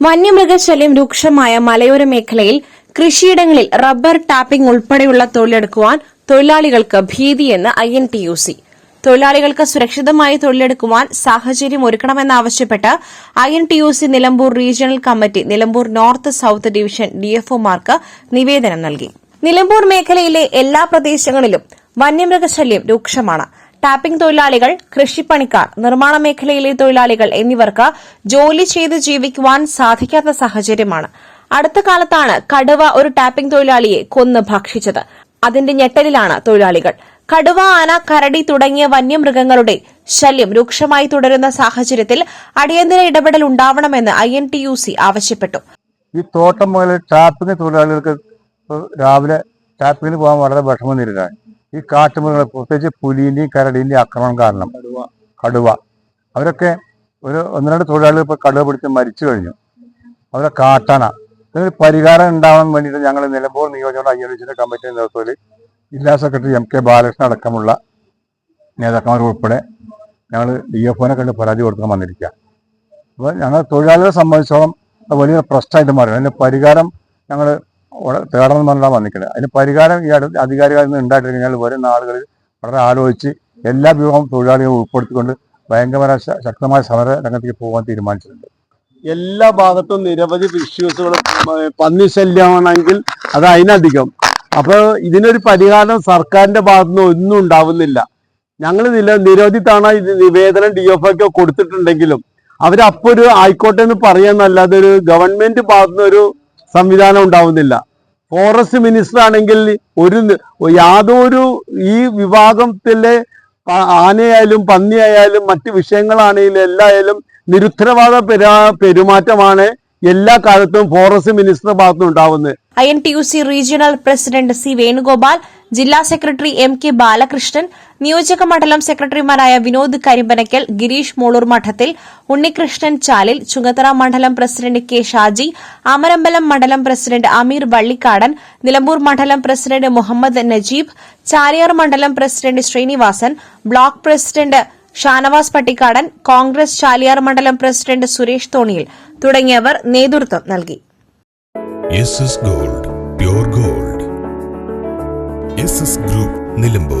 വന്യമൃഗശല്യം രൂക്ഷമായ മലയോര മേഖലയിൽ കൃഷിയിടങ്ങളിൽ റബ്ബർ ടാപ്പിംഗ് ഉൾപ്പെടെയുള്ള തൊഴിലെടുക്കുവാൻ തൊഴിലാളികൾക്ക് ഭീതിയെന്ന് I N T U C. തൊഴിലാളികൾക്ക് സുരക്ഷിതമായി തൊഴിലെടുക്കുവാൻ സാഹചര്യം ഒരുക്കണമെന്നാവശ്യപ്പെട്ട് I N T U C Nilambur regional committee Nilambur north south division ഡിഎഫ്ഒമാർക്ക് നിവേദനം നൽകി. നിലമ്പൂർ മേഖലയിലെ എല്ലാ പ്രദേശങ്ങളിലും വന്യമൃഗശല്യം രൂക്ഷമാണ്. ടാപ്പിംഗ് തൊഴിലാളികൾ കൃഷിപ്പണിക്കാർ നിർമ്മാണ മേഖലയിലെ തൊഴിലാളികൾ എന്നിവർക്ക് ജോലി ചെയ്ത് ജീവിക്കുവാൻ സാധിക്കാത്ത സാഹചര്യമാണ്. അടുത്ത കാലത്താണ് കടുവ ഒരു ടാപ്പിംഗ് തൊഴിലാളിയെ കൊന്ന് ഭക്ഷിച്ചത്. അതിന്റെ ഞെട്ടലിലാണ് തൊഴിലാളികൾ. കടുവ ആന കരടി തുടങ്ങിയ വന്യമൃഗങ്ങളുടെ ശല്യം രൂക്ഷമായി തുടരുന്ന സാഹചര്യത്തിൽ അടിയന്തര ഇടപെടൽ ഉണ്ടാവണമെന്ന് I N T U C ആവശ്യപ്പെട്ടു. ഈ തോട്ടം മുതൽ ടാപ്പിംഗ് തൊഴിലാളികൾക്ക് രാവിലെ ടാപ്പിങ്ങിന് പോകാൻ വളരെ വിഷമം നേരിടാൻ ഈ കാട്ടുമൃഗങ്ങൾ പ്രത്യേകിച്ച് പുലിന്റെയും കരടിന്റെയും ആക്രമണം കാരണം കടുവ. അവരൊക്കെ ഒരു ഒന്ന് രണ്ട് തൊഴിലാളികൾ ഇപ്പോൾ കടുവ പിടിച്ച് മരിച്ചു കഴിഞ്ഞു. അവരെ കാട്ടാന. ഇതിനൊരു പരിഹാരം ഉണ്ടാവാൻ വേണ്ടിയിട്ട് ഞങ്ങൾ നിലമ്പൂർ നിയോജക അയ്യടിച്ചിന്റെ കമ്മിറ്റി നേതൃത്വത്തിൽ ജില്ലാ സെക്രട്ടറി എം കെ ബാലകൃഷ്ണൻ അടക്കമുള്ള നേതാക്കന്മാർ ഉൾപ്പെടെ ഞങ്ങൾ ഡി എഫ് ഒനെ കണ്ട് പരാതി കൊടുക്കാൻ വന്നിരിക്കുക. അപ്പോൾ ഞങ്ങൾ തൊഴിലാളികളെ സംബന്ധിച്ചോളം വലിയ പ്രശ്നമായിട്ട് മാറി. അതിന്റെ പരിഹാരം ഞങ്ങൾ തേടണം പറഞ്ഞാൽ വന്നിക്കുന്നത് അതിന് പരിഹാരം ഈ അടുത്ത് അധികാരികളിൽ നിന്ന് ഉണ്ടായിട്ട് കഴിഞ്ഞാൽ വരും നാളുകളിൽ വളരെ ആലോചിച്ച് എല്ലാ വിഭാഗം തൊഴിലാളികളും ഉൾപ്പെടുത്തിക്കൊണ്ട് ഭയങ്കര ശക്തമായ സമര രംഗത്തേക്ക് പോകാൻ തീരുമാനിച്ചിട്ടുണ്ട്. എല്ലാ ഭാഗത്തും നിരവധി ഇഷ്യൂസുകൾ പന്നി ശല്യമാണെങ്കിൽ അത് അതിനധികം. അപ്പോൾ ഇതിനൊരു പരിഹാരം സർക്കാരിന്റെ ഭാഗത്തുനിന്ന് ഒന്നും ഉണ്ടാവുന്നില്ല. ഞങ്ങൾ നില നിരവധി തവണ ഇത് നിവേദനം ഡി എഫ് ഒക്കെ കൊടുത്തിട്ടുണ്ടെങ്കിലും അവരപ്പോ ഒരു ആയിക്കോട്ടെ എന്ന് പറയാന്നല്ലാതെ ഒരു ഗവൺമെന്റ് ഭാഗത്തുനിന്ന് ഒരു സംവിധാനം ഉണ്ടാവുന്നില്ല. ഫോറസ്റ്റ് മിനിസ്റ്റർ ആണെങ്കിൽ ഒരു യാതൊരു ഈ വിഭാഗത്തിലെ ആനയായാലും പന്നിയായാലും മറ്റ് വിഷയങ്ങളാണെങ്കിലും എല്ലായാലും നിരുത്തരവാദ പെരാ പെരുമാറ്റമാണ് എല്ലാ കാലത്തും ഫോറസ്റ്റ് മിനിസ്റ്റർ ഭാഗത്തുനിന്ന് ഉണ്ടാവുന്നത്. I N T U C regional president C Venugopal ജില്ലാ സെക്രട്ടറി എം കെ ബാലകൃഷ്ണൻ നിയോജക മണ്ഡലം സെക്രട്ടറിമാരായ വിനോദ് കരിമ്പനക്കൽ ഗിരീഷ് മോളൂർ മഠത്തിൽ ഉണ്ണികൃഷ്ണൻ ചാലിൽ ചുങ്കത്തറ മണ്ഡലം പ്രസിഡന്റ് കെ ഷാജി അമരമ്പലം മണ്ഡലം പ്രസിഡന്റ് അമീർ വള്ളിക്കാടൻ നിലമ്പൂർ മണ്ഡലം പ്രസിഡന്റ് മുഹമ്മദ് നജീബ് ചാലിയാർ മണ്ഡലം president Srinivasan block president Shanavas Pattikkadan Congress Chaliyar മണ്ഡലം പ്രസിഡന്റ് സുരേഷ് തോണിയിൽ തുടങ്ങിയവർ നേതൃത്വം നൽകി. ഗോൾഡ് നിലമ്പൂർ.